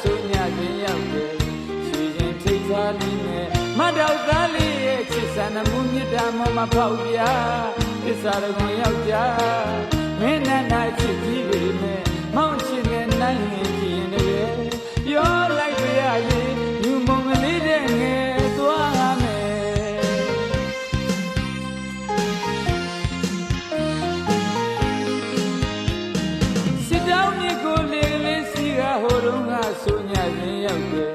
ဆိုးမြခြင်းရောက်တယ်ရွှေရင်ထိတ်သွားလိမ့်မယ်မတောက်သားလေးရဲ့ချစ်စံနမှုမြတ်တာမမဖောက်ပြသစ္စာတော်ရောက်ကြမင်းနဲ့နိုင်ချစ်ကြည့်ပေမယ် ဆိုညရင်ရောက်တယ်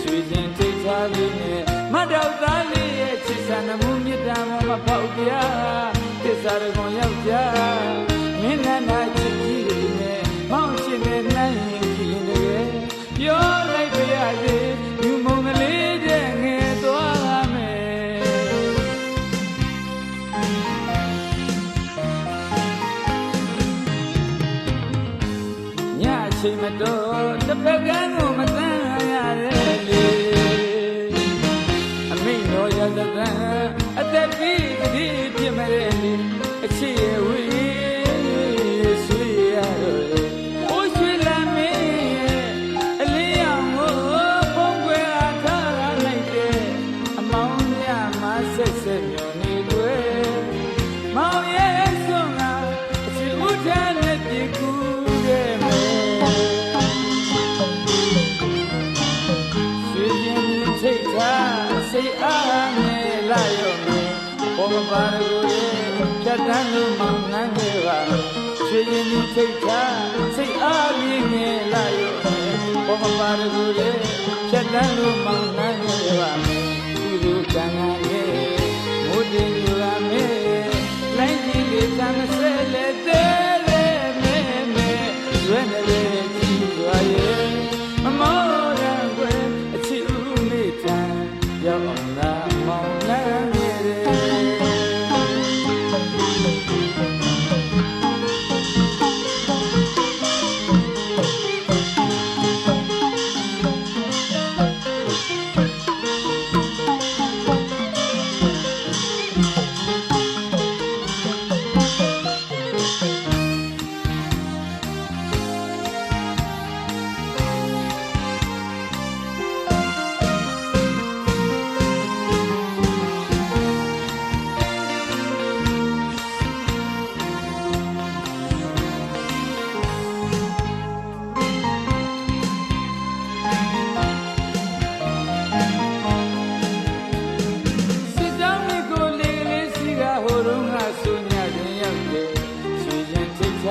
ရွှေချင်းထိတ်ထားလေးနဲ့မတ်တော်သားလေးရဲ့ချစ်ဆန်မှုမြတ်တာမမဖောက်ပြသစ္စာတော်ကိုယောက်ျားမင်းနဲ့နာချစ်ကြီးတွေနဲ့မောင်ရှင်နဲ့နိုင် ချိန်မတော်တစ်ဖက်ကန်းကိုမတန်းရတယ်လေအမိန်တော်ရသကံအသက်ပြီးဒီပြစ်မရဲလေ စိတ်အားနဲ့လာရောမယ်ဘောမပါရကိုရဲ့ဖြတ်တန်းလို့မောင်နှမ်းခဲ့ပါရွှေရင်ကြီးထိတ်ထားစိတ်အားနဲ့လာရောမယ်ဘောမပါရကိုရဲ့ဖြတ်တန်းလို့မောင်နှမ်းခဲ့ပါ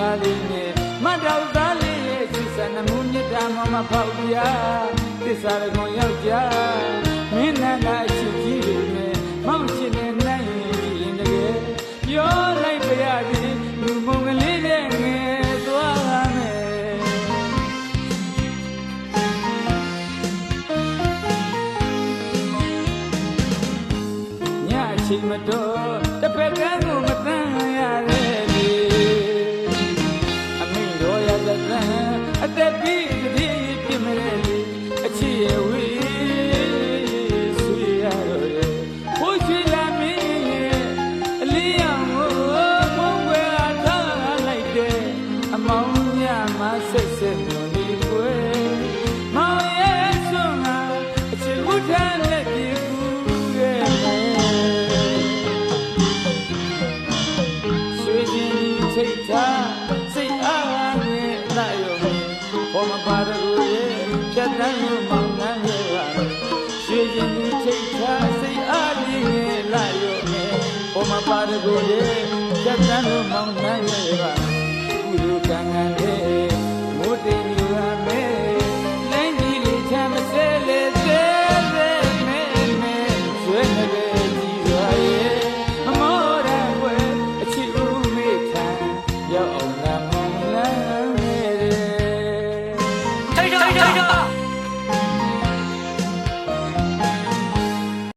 ထိတ်ချားလေးနဲ့မတ်တော်သားလေးရဲ့ချစ်စံနမှုမြတ်တာမမဖောက်ပြသစ္စာတော်ကိုယောက်ျားမင်းနဲ့ကအချစ်ကြီးတွေနဲ့မောင်ရှင်နဲ့နိုင်ရင်တကယ်ပြောလိုက်ပြရသည်လူမုံကလေးတဲ့ငယ်သွားမယ်ညအချိန်မတော် ဘောမပါရူရဲ့ဖြတ်တန်းမောင်နှံရဲ့ရွှေရင်ကြီးထိတ်ချစိတ်အားပြင်းရဲ့လာရုံနဲ့ဘောမပါရူရဲ့ဖြတ်တန်းမောင်နှံရဲ့ကုလူကံကံရဲ့မိုးတင်ယူရမယ်လိုင်းကြီးလေးချမ်းမစဲလေစဲလေမဲမဲရွှေနဲ့ပဲကြီးစွာရဲ့မမောရံွယ်အချစ်ဦးမေခံရောက်အောင်နာမ